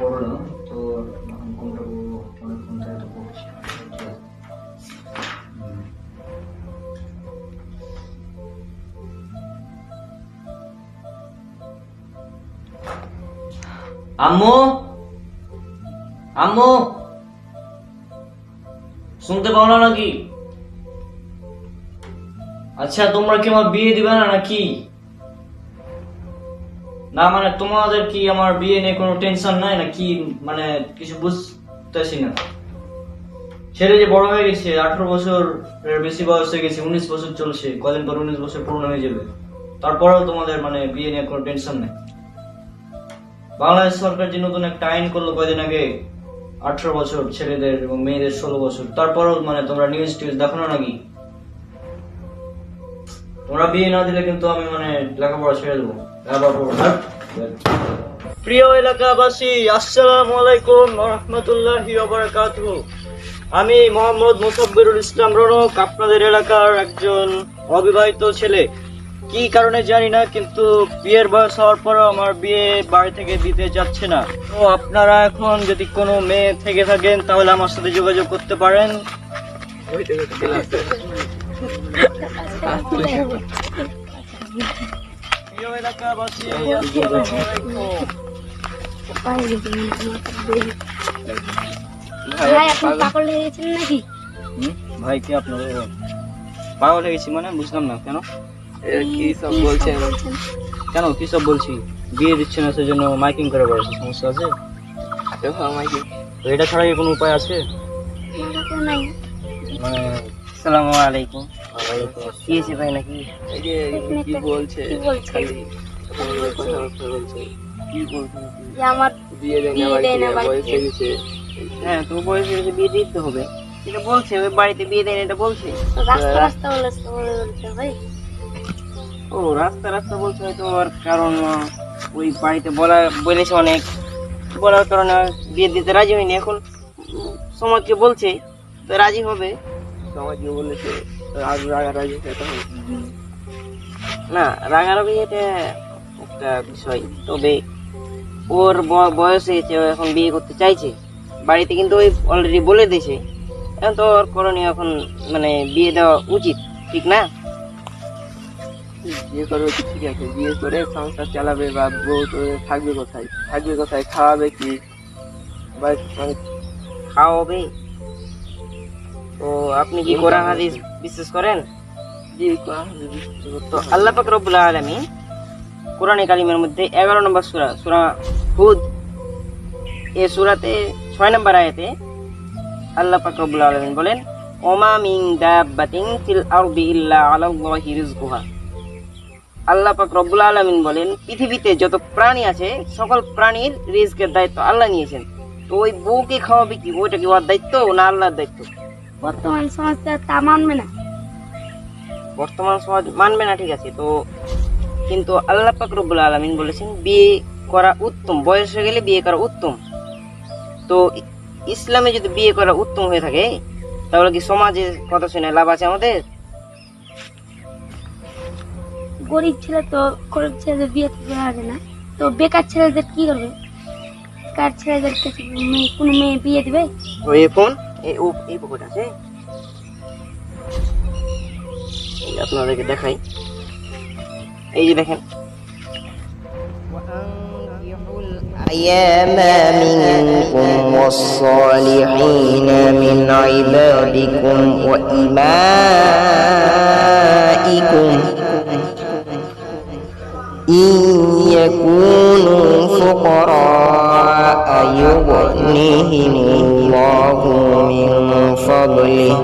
পড়ল তো কোনটা পড়ছি আম্মু? আম্মু? শুনতে পাও না নাকি? আচ্ছা তোমরা কি আমার বিয়ে দিবে না নাকি? না মানে তোমাদের কি আমার বিয়ে নিয়ে কোনো টেনশন নাই না কি মানে কিছু বুঝতেছি না। ছেলে যে বড় হয়ে গেছে, আঠারো বছরের বেশি বয়স হয়ে গেছে, উনিশ বছর চলছে, কদিন পর উনিশ বছর পূর্ণ হয়ে যাবে। তারপরেও তোমাদের মানে বিয়ে নিয়ে কোনো টেনশন নেই। বাংলাদেশ সরকার যে নতুন একটা আইন করল কয়দিন আগে, আঠারো বছর ছেলেদের এবং মেয়েদের ষোলো বছর, তারপরেও মানে তোমরা নিউজ টিউজ দেখো না নাকি? তোমরা বিয়ে না দিলে কিন্তু আমি মানে লেখাপড়া ছেড়ে দেবো। প্রিয় এলাকাবাসী, আসসালামু আলাইকুম রহমতুল্লাহি আমি মোহাম্মদ মুসাব্বিরুল ইসলাম রনক, আপনাদের এলাকার একজন অবিবাহিত ছেলে। কি কারণে জানি না, কিন্তু বিয়ের বয়স হওয়ার পরও আমার বিয়ে বাড়ি থেকে দিতে যাচ্ছে না। তো আপনারা এখন যদি কোনো মেয়ে থেকে থাকেন, তাহলে আমার সাথে যোগাযোগ করতে পারেন। প্রিয় আসসালামু আলাইকুম ভাই পাগল হয়ে গেছেন নাকি? হুম? ভাই কি আপনাদের পাগল হয়ে গেছি মানে বুঝলাম না কেন? কি সব বলছেন? কেন কি সব বলছি? বিয়ে দিচ্ছে না সেজন্য মাইকিং করে বেড়াচ্ছে সমস্যা আছে? তো এটা ছাড়া কি কোনো উপায় আছে? নাই মানে আসসালামু আলাইকুম। কি হয়েছে ভাই নাকি? কি বলছে কি বলছে? যে আমার বিয়ে দেয় না বাড়িতে হ্যাঁ তো বয়স হয়েছে বিয়ে দিতে হবে। এটা বলছে ওই বাড়িতে বিয়ে দেন এটা বলছে। রাস্তা রাস্তা বলে বলে বলছে ভাই। ও রাস্তা রাস্তা বলছে হয়তো ওর কারণ ওই বাড়িতে বলা বলেছে অনেক। বলার কারণে বিয়ে দিতে রাজি হয়নি। এখন সমাজকে বলছে তো রাজি হবে। সমাজকে বলেছে আর রাগারাগি না রাগারাগি এটা একটা বিষয়। তবে ওর ব- বয়স হয়েছে ও এখন বিয়ে করতে চাইছে। বাড়িতে কিন্তু ওই অলরেডি বলে দিয়েছে। এখন তো ওর করণীয় এখন মানে বিয়ে দেওয়া উচিত ঠিক না? বিয়ে করবে কি ঠিক আছে। বিয়ে করে সংসার চালাবে বা বউ তো থাকবে কোথায়? থাকবে কোথায়? খাওয়াবে কি? বা মানে খাওয়াবে? তো আপনি কি কোরআন হাদিস বিশ্বাস করেন? করা হবে বুঝতে পারছ? তো আল্লাহ পাক রব্বুল আলামিন কোরআনে কালিমের মধ্যে এগারো নম্বর সুরা সুরা হুদ। এ সুরাতে ছয় নম্বর আয়াতে আল্লাহ পাক রব্বুল আলামিন বলেন ওমা মিন দাব্বাতিন ফিল আরদি ইল্লা আলাল্লাহি রিজকুহা আল্লাহ পাক রব্বুল আলামিন বলেন পৃথিবীতে যত প্রাণী আছে সকল প্রাণীর রিজকের দায়িত্ব আল্লাহ নিয়েছেন। তো ওই বউকে খাওয়াবে কি? ওইটা কি ওর দায়িত্ব না আল্লাহর দায়িত্ব? বর্তমান সমাজ তা মানবে না। বর্তমান সমাজ মানবে না ঠিক আছে। তো কিন্তু আল্লাহ পাক রব্বুল আলামিন বলেছেন বিয়ে করা উত্তম। বয়স হয়ে গেলে বিয়ে করা উত্তম। তো ইসলামে যদি বিয়ে করা উত্তম হয়ে থাকে তাহলে কি সমাজে কথা শুনে লাভ আছে আমাদের? গরিব ছেলে তো গরিব ছেলেদের বিয়ে করতে পারবে না। তো বেকার ছেলেদের কি করবে? বেকার ছেলেদের কোনো মেয়ে বিয়ে দেবে? ও এই ফোন এই পকেট আছে। আপনাদেরকে দেখাই। এই যে দেখেন الأيام منكم والصالحين من عبادكم وإمائكم إن يكونوا فقراء يغنيهم الله من فضله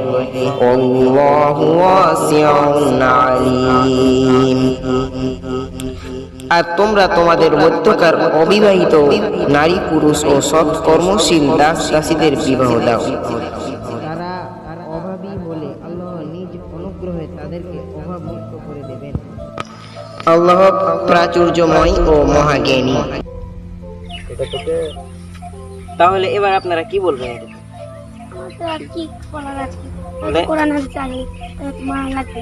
والله واسع عليم আর তোমরা তোমাদের মধ্যকার অবিবাহিত নারী পুরুষ ও সৎ কর্মশীল দাস দাসীদের বিবাহ দাও তারা অভাবী হলে আল্লাহ নিজ অনুগ্রহে তাদেরকে অভাব মুক্ত করে দেবেন আল্লাহ প্রাচুর্যময় ও মহাজ্ঞানী এটা তোকে তাহলে এবার আপনারা কি বলবেন এটা? আমার তো আর কি বলার আছে বলে? কোরআন হাদিস জানি তো মানা লাগবে